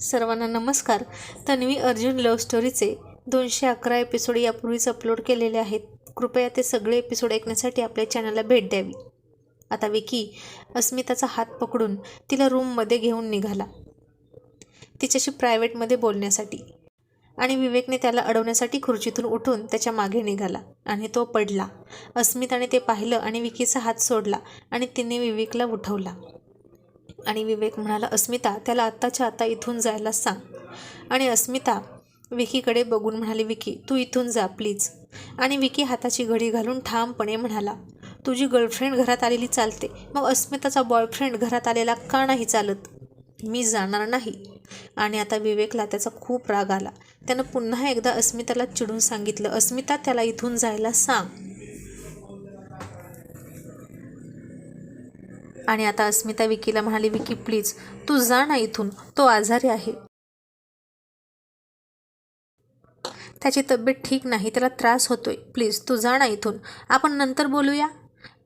सर्वांना नमस्कार. तन्वी अर्जुन लव्ह स्टोरीचे दोनशे अकरा एपिसोड यापूर्वीच अपलोड केलेले आहेत. कृपया ते सगळे एपिसोड ऐकण्यासाठी आपल्या चॅनलला भेट द्यावी. आता विकी अस्मिताचा हात पकडून तिला रूममध्ये घेऊन निघाला. तिच्याशी प्रायव्हेटमध्ये बोलण्यासाठी. आणि विवेकने त्याला अडवण्यासाठी खुर्चीतून उठून त्याच्यामागे निघाला आणि तो पडला. अस्मिताने ते पाहिलं आणि विकीचा हात सोडला आणि तिने विवेकला उठवला. आणि विवेक म्हणाला अस्मिता त्याला आत्ताच्या आता इथून जायला सांग. आणि अस्मिता विकीकडे बघून म्हणाली विकी तू इथून जा प्लीज. आणि विकी हाताची घडी घालून ठामपणे म्हणाला तुझी गर्लफ्रेंड घरात आलेली चालते. मग अस्मिताचा बॉयफ्रेंड घरात आलेला का नाही चालत? मी जाणार नाही. आणि आता विवेकला त्याचा खूप राग आला. त्यानं पुन्हा एकदा अस्मिताला चिडून सांगितलं अस्मिता त्याला इथून जायला सांग. आणि आता अस्मिता विकीला म्हणाली विकी प्लीज तू जा ना इथून. तो आजारी आहे. त्याची तब्येत ठीक नाही त्याला त्रास होतोय. प्लीज तू जा ना इथून. आपण नंतर बोलूया.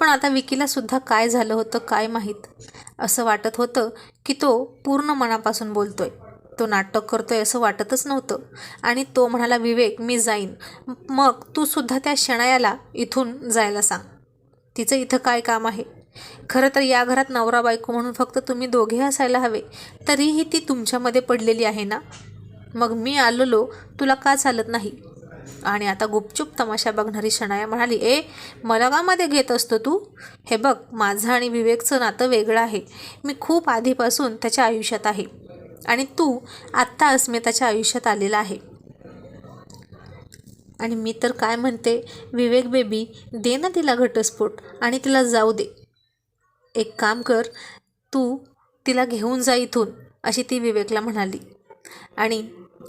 पण आता विकीला सुद्धा काय झालं होतं काय माहीत? असं वाटत होतं की तो पूर्ण मनापासून बोलतोय. तो नाटक करतोय असं वाटतच नव्हतं. आणि तो म्हणाला विवेक मी जाईन. मग तू सुद्धा त्या शणायाला इथून जायला सांग. तिचं इथं काय काम आहे? खरं तर या घरात नवरा बायको म्हणून फक्त तुम्ही दोघे असायला हवे तरीही ती तुमच्यामध्ये पडलेली आहे ना? मग मी आलेलो तुला का चालत नाही? आणि आता गुपचूप तमाशा बघणारी शनाया म्हणाली ए मला घेत असतो तू? हे बघ माझं आणि विवेकचं नातं वेगळं आहे. मी खूप आधीपासून त्याच्या आयुष्यात आहे. आणि तू आत्ता अस्मिताच्या आयुष्यात आलेला आहे. आणि मी तर काय म्हणते विवेक बेबी दे ना तिला घटस्फोट आणि तिला जाऊ दे. एक काम कर तू तिला घेऊन जा इथून अशी ती विवेकला म्हणाली. आणि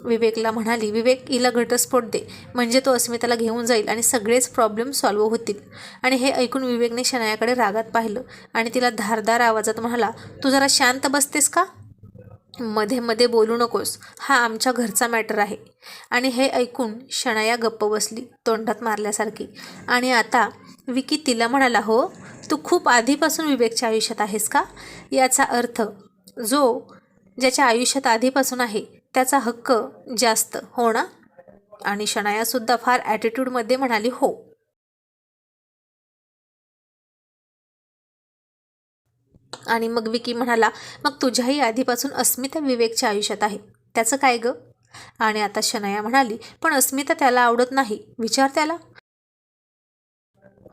विवेकला म्हणाली विवेक हिला घटस्फोट दे. म्हणजे तो अस्मिताला घेऊन जाईल आणि सगळेच प्रॉब्लेम सॉल्व्ह होतील. आणि हे ऐकून विवेकने शनायाकडे रागात पाहिलं आणि तिला धारदार आवाजात म्हणाला तू जरा शांत बसतेस का? मध्ये मध्ये बोलू नकोस. हा आमच्या घरचा मॅटर आहे. आणि हे ऐकून शनाया गप्प बसली तोंडात मारल्यासारखी. आणि आता विकी तिला म्हणाला हो तू खूप आधीपासून विवेकच्या आयुष्यात आहेस का? याचा अर्थ जो ज्याच्या आयुष्यात आधीपासून आहे त्याचा हक्क जास्त हो ना? आणि शनायासुद्धा फार ॲटिट्यूडमध्ये म्हणाली हो. आणि मग विकी म्हणाला मग तुझ्याही आधीपासून अस्मिता विवेकच्या आयुष्यात आहे त्याचं काय ग? आणि आता शनाया म्हणाली पण अस्मिता त्याला आवडत नाही विचार त्याला.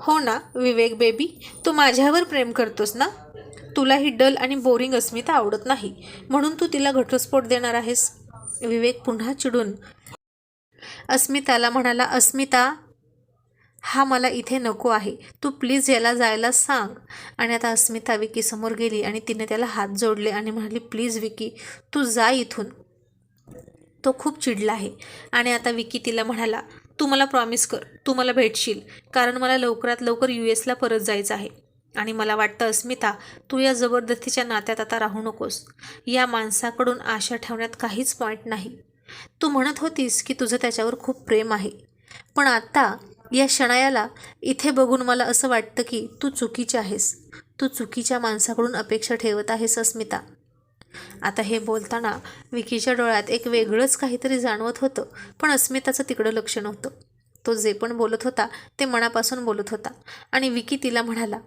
हो ना विवेक बेबी तू माझ्यावर प्रेम करतोस ना? तुला ही डल आणि बोरिंग अस्मिता आवडत नाही म्हणून तू तिला घटस्फोट देणार आहेस. विवेक पुन्हा चिडून अस्मिताला म्हणाला अस्मिता हा मला इथे नको आहे. तू प्लीज याला जायला सांग. आणि आता अस्मिता विकी समोर गेली आणि तिने त्याला हात जोडले आणि म्हणाली प्लीज विकी तू जा इथून. तो खूप चिडला आहे. आणि आता विकी तिला म्हणाला तू मला प्रॉमिस कर तू मला भेटशील. कारण मला लवकरात लवकर यू एसला परत जायचं आहे. आणि मला वाटतं अस्मिता तू या जबरदस्तीच्या नात्यात आता राहू नकोस. या माणसाकडून आशा ठेवण्यात काहीच पॉईंट नाही. तू म्हणत होतीस की तुझं त्याच्यावर खूप प्रेम आहे. पण आत्ता या शणायाला इथे बघून मला असं वाटतं की तू चुकीची आहेस. तू चुकीच्या माणसाकडून अपेक्षा ठेवत आहेस अस्मिता. आता हे बोलताना विकीच्या डोळ्यात एक वेगळंच काहीतरी जाणवत होतं पण अस्मिताचं तिकडं लक्ष नव्हतं. तो जे पण बोलत होता ते मनापासून बोलत होता. आणि विकी तिला म्हणाला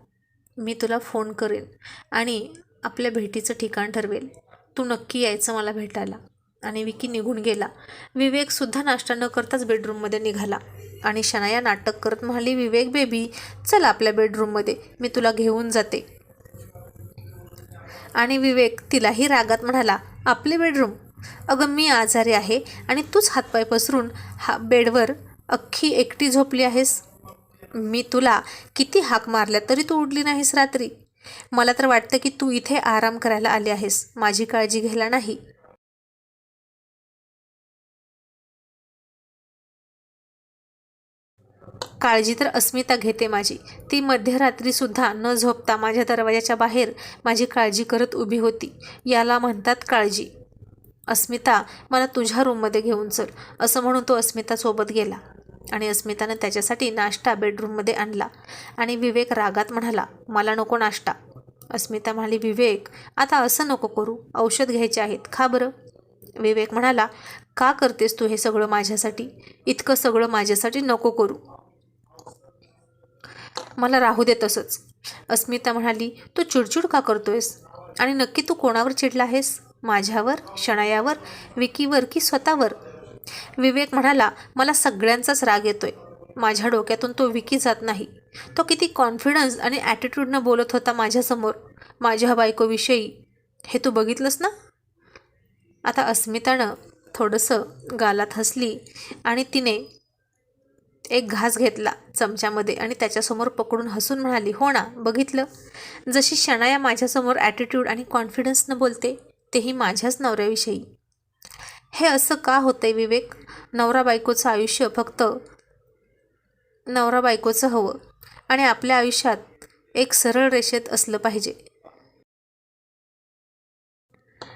मी तुला फोन करेन आणि आपल्या भेटीचं ठिकाण ठरवेल. तू नक्की यायचं मला भेटायला. आणि विकी निघून गेला. विवेकसुद्धा नाश्ता न करताच बेडरूममध्ये निघाला. आणि शनाया नाटक करत म्हणाली विवेक बेबी चल आपल्या बेडरूममध्ये. मी तुला घेऊन जाते. आणि विवेक तिलाही रागात म्हणाला आपले बेडरूम? अगं मी आजारी आहे आणि तूच हातपाय पसरून हा बेडवर अख्खी एकटी झोपली आहेस. मी तुला किती हाक मारल्या तरी तू उडली नाहीस रात्री. मला तर वाटतं की तू इथे आराम करायला आली आहेस. माझी काळजी घ्यायला नाही. काळजी तर अस्मिता घेते माझी. ती मध्यरात्रीसुद्धा न झोपता माझ्या दरवाजाच्या बाहेर माझी काळजी करत उभी होती. याला म्हणतात काळजी. अस्मिता मला तुझ्या रूममध्ये घेऊन चल असं म्हणून तो अस्मितासोबत गेला आणि अस्मितानं त्याच्यासाठी नाश्ता बेडरूममध्ये आणला आणि विवेक रागात म्हणाला मला नको नाश्ता. अस्मिता म्हणाली विवेक आता असं नको करू. औषध घ्यायचे आहेत. खा बरं. विवेक म्हणाला का करतेस तू हे सगळं माझ्यासाठी? इतकं सगळं माझ्यासाठी नको करू. मला राहू दे तसंच. अस्मिता म्हणाली तू चिडचिड का करतोयस? आणि नक्की तू कोणावर चिडला आहेस? माझ्यावर शणायावर विकीवर की स्वतःवर? विवेक म्हणाला मला सगळ्यांचाच राग येतोय. माझ्या डोक्यातून तो विकी जात नाही. तो किती कॉन्फिडन्स आणि ॲटिट्यूडनं बोलत होता माझ्यासमोर. माझ्या बायकोविषयी. हे तू बघितलंस ना? आता अस्मितानं थोडंसं गालात हसली आणि तिने एक घास घेतला चमच्यामध्ये आणि त्याच्यासमोर पकडून हसून म्हणाली हो ना बघितलं. जशी शनाया माझ्यासमोर ॲटिट्यूड आणि कॉन्फिडन्सनं बोलते तेही माझ्याच नवऱ्याविषयी. हे असं का होतंय विवेक? नवरा बायकोचं आयुष्य फक्त नवरा बायकोचं हवं आणि आपल्या आयुष्यात एक सरळ रेषेत असलं पाहिजे.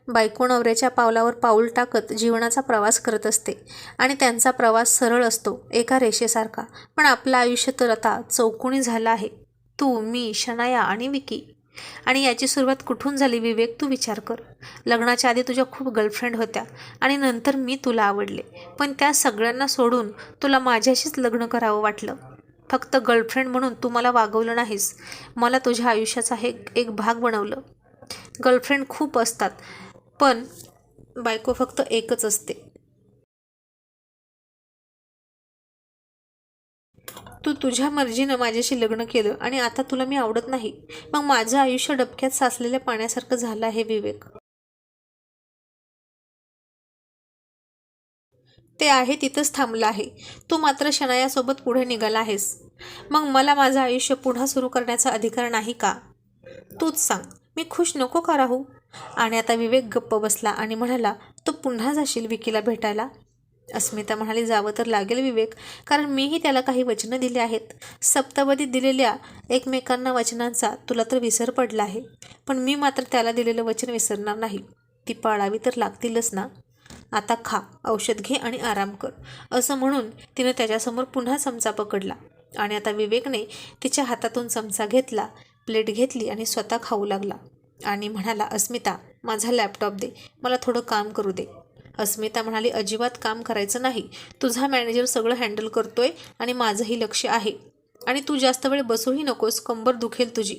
बायको नवऱ्याच्या पावलावर पाऊल टाकत जीवनाचा प्रवास करत असते. आणि त्यांचा प्रवास सरळ असतो एका रेषेसारखा. पण आपलं आयुष्य तर आता चौकोनी झालं आहे. तू मी शनाया आणि विकी. आणि याची सुरुवात कुठून झाली विवेक तू विचार कर. लग्नाच्या आधी तुझ्या खूप गर्लफ्रेंड होत्या आणि नंतर मी तुला आवडले. पण त्या सगळ्यांना सोडून तुला माझ्याशीच लग्न करावं वाटलं. फक्त गर्लफ्रेंड म्हणून तू मला वागवलं नाहीस. मला तुझ्या आयुष्याचा हे एक भाग बनवलं. गर्लफ्रेंड खूप असतात. पण बायको फक्त एकच असते. तू तुझ्या मर्जीनं माझ्याशी लग्न केलं आणि आता तुला मी आवडत नाही. मग माझं आयुष्य डबक्यात साचलेल्या पाण्यासारखं झालं आहे विवेक. ते आहे तिथंच थांबलं आहे. तू मात्र शनायासोबत पुढे निघाला आहेस. मग मला माझं आयुष्य पुन्हा सुरू करण्याचा अधिकार नाही का? तूच सांग. मी खुश नको का राहू? आणि आता विवेक गप्प बसला आणि म्हणाला तू पुन्हा जाशील विकीला भेटायला? अस्मिता म्हणाली जावं तर लागेल विवेक कारण मीही त्याला काही वचनं दिली आहेत. सप्तपदीत दिलेल्या एकमेकांना वचनांचा तुला तर विसर पडला आहे पण मी मात्र त्याला दिलेलं वचन विसरणार नाही. ती पाळावी तर लागतीलच ना? आता खा औषध घे आणि आराम कर. असं म्हणून तिनं त्याच्यासमोर पुन्हा चमचा पकडला आणि आता विवेकने तिच्या हातातून चमचा घेतला प्लेट घेतली आणि स्वतः खाऊ लागला. आणि म्हणाला अस्मिता माझा लॅपटॉप दे. मला थोडं काम करू दे. अस्मिता म्हणाली अजिबात काम करायचं नाही. तुझा मॅनेजर सगळं हँडल करतोय आणि माझंही लक्ष आहे. आणि तू जास्त वेळ बसूही नकोस कंबर दुखेल तुझी.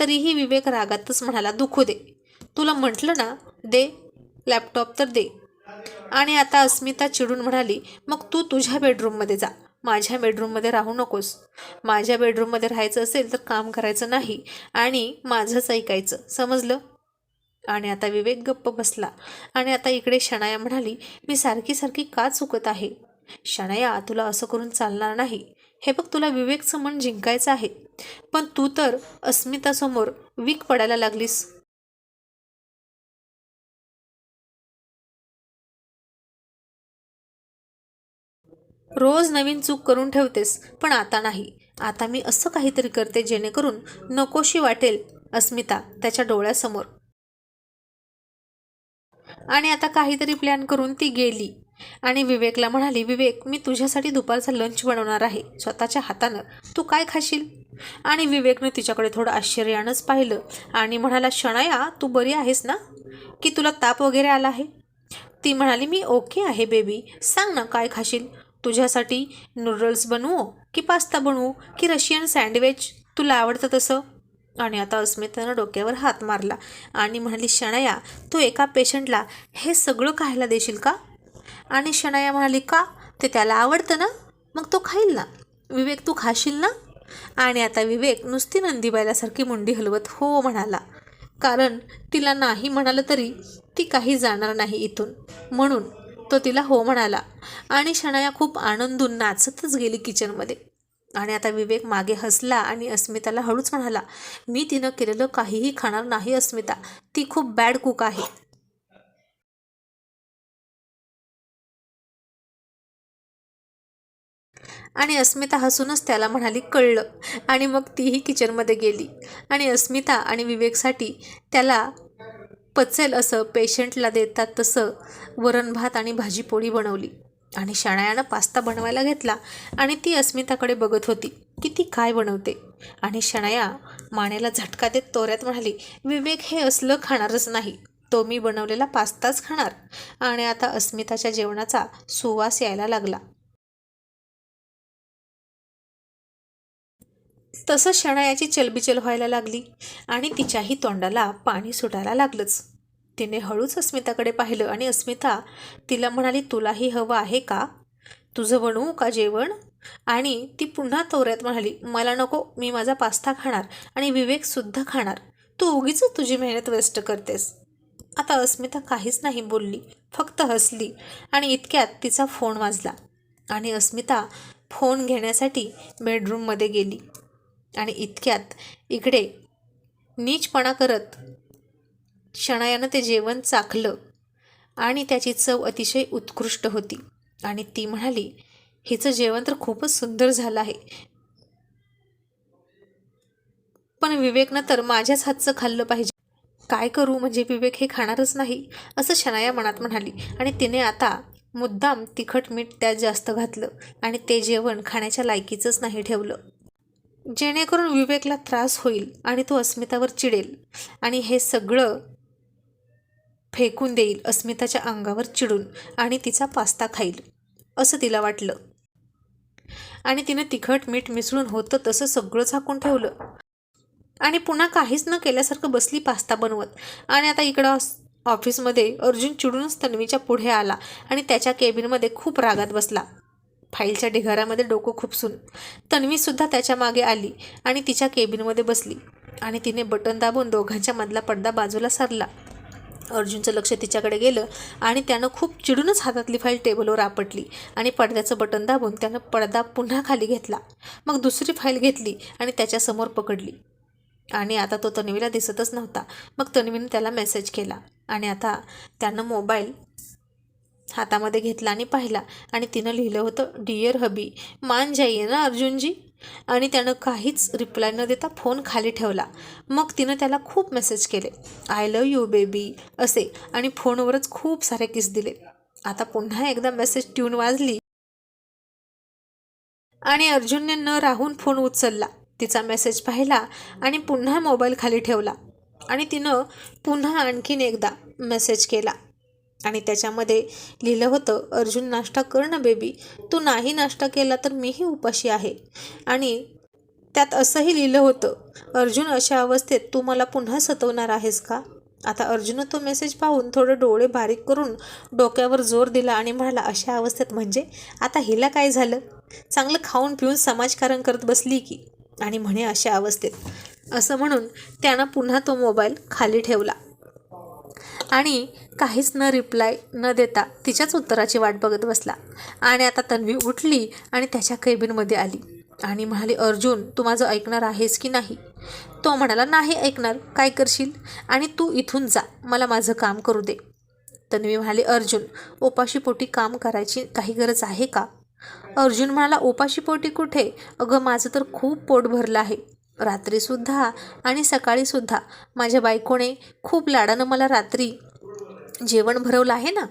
तरीही विवेक रागातच म्हणाला दुखू दे. तुला म्हटलं ना दे लॅपटॉप तर दे. आणि आता अस्मिता चिडून म्हणाली मग तू तुझ्या बेडरूममध्ये जा. माझ्या बेडरूममध्ये राहू नकोस. माझ्या बेडरूममध्ये राहायचं असेल तर काम करायचं नाही आणि माझंच ऐकायचं. समजलं? आणि आता विवेक गप्प बसला. आणि आता इकडे शनाया म्हणाली मी सारखी सारखी का चुकत आहे? शनाया तुला असं करून चालणार नाही. हे बघ तुला विवेकचं मन जिंकायचं आहे. पण तू तर अस्मितासमोर वीक पडायला लागलीस. रोज नवीन चूक करून ठेवतेस पण आता नाही. आता मी असं काहीतरी करते जेणेकरून नकोशी वाटेल अस्मिता त्याच्या डोळ्यासमोर. आणि आता काहीतरी प्लॅन करून ती गेली. आणि विवेकला म्हणाली विवेक मी तुझ्यासाठी दुपारचा लंच बनवणार आहे स्वतःच्या हातानं. तू काय खाशील? आणि विवेकनं तिच्याकडे थोडं आश्चर्यानंच पाहिलं. आणि म्हणाला शणाया तू बरी आहेस ना? की तुला ताप वगैरे आला आहे? ती म्हणाली मी ओके आहे बेबी. सांग ना काय खाशील? तुझ्यासाठी नूडल्स बनवू की पास्ता बनवू की रशियन सँडविच तुला आवडतं तसं? आणि आता अस्मितानं डोक्यावर हात मारला आणि म्हणाली शणया तू एका पेशंटला हे सगळं खायला देशील का? आणि शणया म्हणाली का? ते त्याला आवडतं ना? मग तो खाईल ना? विवेक तू खाशील ना? आणि आता विवेक नुसती नंदीबायलासारखी मुंडी हलवत हो म्हणाला. कारण तिला नाही म्हणालं तरी ती काही जाणार नाही इथून. म्हणून तो तिला हो म्हणाला. आणि शनाया खूप आनंदून नाचतच गेली किचनमध्ये. आणि आता विवेक मागे हसला आणि अस्मिताला हळूच म्हणाला मी तिनं केलेलं काहीही खाणार नाही अस्मिता. ती खूप बॅड कुक आहे. आणि अस्मिता हसूनच त्याला म्हणाली कळलं. आणि मग तीही किचनमध्ये गेली. आणि अस्मिता आणि विवेकसाठी त्याला पचेल असं पेशंटला देतात तसं वरण भात आणि भाजीपोळी बनवली. आणि शाणायानं पास्ता बनवायला घेतला आणि ती अस्मिताकडे बघत होती की ती काय बनवते? आणि शणाया मानेला झटका देत तोऱ्यात म्हणाली विवेक हे असलं खाणारच नाही. तो मी बनवलेला पास्ताच खाणार. आणि आता अस्मिताच्या जेवणाचा सुवास यायला लागला. तसं शणायाची चलबिचल व्हायला लागली आणि तिच्याही तोंडाला पाणी सुटायला लागलंच. तिने हळूच अस्मिताकडे पाहिलं आणि अस्मिता तिला म्हणाली तुलाही हवं आहे का? तुझं बनवू का जेवण? आणि ती पुन्हा तोऱ्यात म्हणाली मला नको मी माझा पास्ता खाणार आणि विवेकसुद्धा खाणार. तू उगीच तुझी मेहनत वेस्ट करतेस. आता अस्मिता काहीच नाही बोलली फक्त हसली आणि इतक्यात तिचा फोन वाजला आणि अस्मिता फोन घेण्यासाठी बेडरूममध्ये गेली. आणि इतक्यात इकडे नीचपणा करत शणायानं ते जेवण चाखलं आणि त्याची चव अतिशय उत्कृष्ट होती. आणि ती म्हणाली हिचं जेवण तर खूपच सुंदर झालं आहे. पण विवेकनं तर माझ्याच हातचं खाल्लं पाहिजे. काय करू? म्हणजे विवेक हे खाणारच नाही असं शनाया मनात म्हणाली. आणि तिने आता मुद्दाम तिखट मीठ त्यात जास्त घातलं आणि ते जेवण खाण्याच्या लायकीचंच नाही ठेवलं. जेणेकरून विवेकला त्रास होईल आणि तो अस्मितावर चिडेल आणि हे सगळं फेकून देईल अस्मिताच्या अंगावर चिडून आणि तिचा पास्ता खाईल असं तिला वाटलं. आणि तिनं तिखट मीठ मिसळून होतं तसं सगळं झाकून ठेवलं. आणि पुन्हा काहीच न केल्यासारखं बसली पास्ता बनवत. आणि आता इकडं ऑफिसमध्ये अर्जुन चिडूनच तन्वीच्या पुढे आला आणि त्याच्या केबिनमध्ये खूप रागात बसला. फाईलच्या ढिगाऱ्यामध्ये डोकं खुपसून. तन्वीसुद्धा त्याच्यामागे आली आणि तिच्या केबिनमध्ये बसली. आणि तिने बटन दाबून दोघांच्या मधला पडदा बाजूला सरला. अर्जुनचं लक्ष तिच्याकडे गेलं आणि त्यानं खूप चिडूनच हातातली फाईल टेबलवर आपटली आणि पडद्याचं बटन दाबून त्यानं पडदा पुन्हा खाली घेतला. मग दुसरी फाईल घेतली आणि त्याच्यासमोर पकडली. आणि आता तो तन्वीला दिसतच नव्हता. मग तन्वीने त्याला मेसेज केला आणि आता त्यानं मोबाईल हातामध्ये घेतला आणि पाहिला. आणि तिनं लिहिलं होतं डिअर हबी मान जाईये ना अर्जुनजी? आणि त्यानं काहीच रिप्लाय न देता फोन खाली ठेवला. मग तिनं त्याला खूप मेसेज केले. आय लव यू बेबी असे. आणि फोनवरच खूप सारे किस दिले. आता पुन्हा एकदा मेसेज ट्यून वाजली. आणि अर्जुनने न राहून फोन उचलला. तिचा मेसेज पाहिला आणि पुन्हा मोबाईल खाली ठेवला. आणि तिनं पुन्हा आणखीन एकदा मेसेज केला. आणि त्याच्यामध्ये लिहिलं होतं अर्जुन नाश्ता कर ना बेबी. तू नाही नाश्ता केला तर मीही उपाशी आहे. आणि त्यात असंही लिहिलं होतं अर्जुन अशा अवस्थेत तू मला पुन्हा सतवणार आहेस का? आता अर्जुन तो मेसेज पाहून थोडं डोळे बारीक करून डोक्यावर जोर दिला आणि म्हणाला अशा अवस्थेत म्हणजे? आता हिला काय झालं? चांगलं खाऊन पिऊन समाजकारण करत बसली की? आणि म्हणे अशा अवस्थेत. असं म्हणून त्यानं पुन्हा तो मोबाईल खाली ठेवला. आणि काहीच न रिप्लाय न देता तिच्याच उत्तराची वाट बघत बसला. आणि आता तन्वी उठली आणि त्याच्या केबिनमध्ये आली आणि म्हणाली अर्जुन तू माझं ऐकणार आहेस की नाही? तो म्हणाला नाही ऐकणार. काय करशील? आणि तू इथून जा. मला माझं काम करू दे. तन्वी म्हणाली अर्जुन ओपाशीपोटी काम करायची काही गरज आहे का? अर्जुन म्हणाला ओपाशीपोटी कुठे? अगं माझं तर खूप पोट भरलं आहे. रात्रीसुद्धा आणि सकाळीसुद्धा माझ्या बायकोने खूप लाडानं मला रात्री जेवण भरवलं आहे ना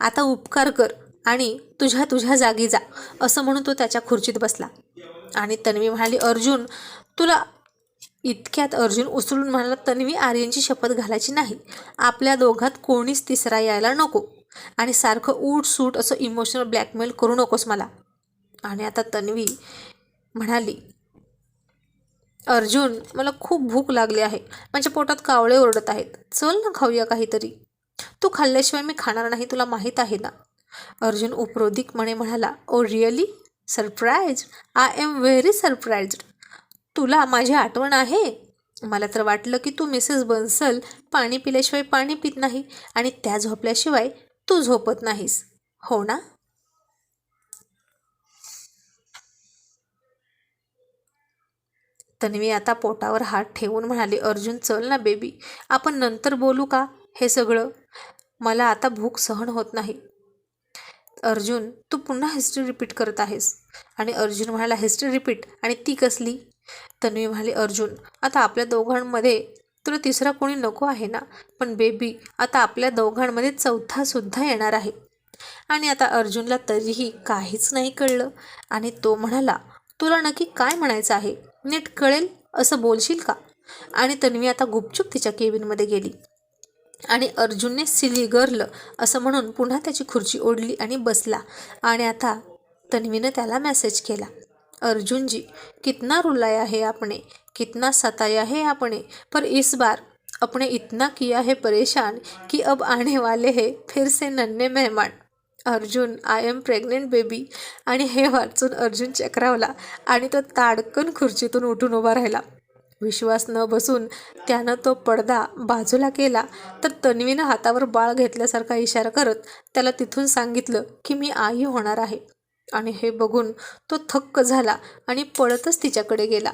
आता उपकार कर आणि तुझ्या तुझ्या जागी जा असं म्हणून तो त्याच्या खुर्चीत बसला. आणि तन्वी म्हणाली अर्जुन तुला इतक्यात अर्जुन उचलून म्हणाला तन्वी आर्यनची शपथ घालायची नाही. आपल्या दोघात कोणीच तिसरा यायला नको. आणि सारखं ऊट सूट असं इमोशनल ब्लॅकमेल करू नकोस मला. आणि आता तन्वी म्हणाली अर्जुन मला खूप भूक लागली आहे. माझ्या पोटात कावळे ओरडत आहेत. चल ना खाऊया काहीतरी. तू खाल्ल्याशिवाय मी खाणार नाही तुला माहीत आहे ना? अर्जुन उपरोधिकपणे म्हणाला ओ really surprise I am very surprised तुला माझी आठवण आहे? मला तर वाटलं की तू मिसेस बन्सल पाणी पिल्याशिवाय पाणी पित नाही आणि त्या झोपल्याशिवाय तू झोपत नाहीस. हो ना? तन्वी आता पोटावर हात ठेवून म्हणाली अर्जुन चल ना बेबी आपण नंतर बोलू का हे सगळं? मला आता भूक सहन होत नाही. अर्जुन तू पुन्हा हिस्ट्री रिपीट करत आहेस. आणि अर्जुन म्हणाला हिस्ट्री रिपीट आणि ती कसली? तन्वी म्हणाली अर्जुन आता आपल्या दोघांमध्ये तुला तिसरा कोणी नको आहे ना? पण बेबी आता आपल्या दोघांमध्ये चौथा सुद्धा येणार आहे. आणि आता अर्जुनला तरीही काहीच नाही कळलं. आणि तो म्हणाला तुला नक्की काय म्हणायचं आहे? नीट कळेल असं बोलशील का? आणि तन्वी आता गुपचूप तिच्या केबिनमध्ये गेली. आणि अर्जुनने सिली गरलं असं म्हणून पुन्हा त्याची खुर्ची ओढली आणि बसला. आणि आता तन्वीनं त्याला मेसेज केला. अर्जुनजी कितना रुलाया है आपने? कितना सताया है आपने? पर इस बार अपने इतना किया है परेशान कि अब आने वाले हैं फिर से नन्हे मेहमान। Arjun I am pregnant baby आणि हे वाचून अर्जुन चक्रावला आणि तो ताडकन खुर्चीतून उठून उभा राहिला. विश्वास न बसून त्यानं तो पडदा बाजूला केला तर तन्वीनं हातावर बाळ घेतल्यासारखा इशारा करत त्याला तिथून सांगितलं की मी आई होणार आहे. आणि हे बघून तो थक्क झाला आणि पळतच तिच्याकडे गेला.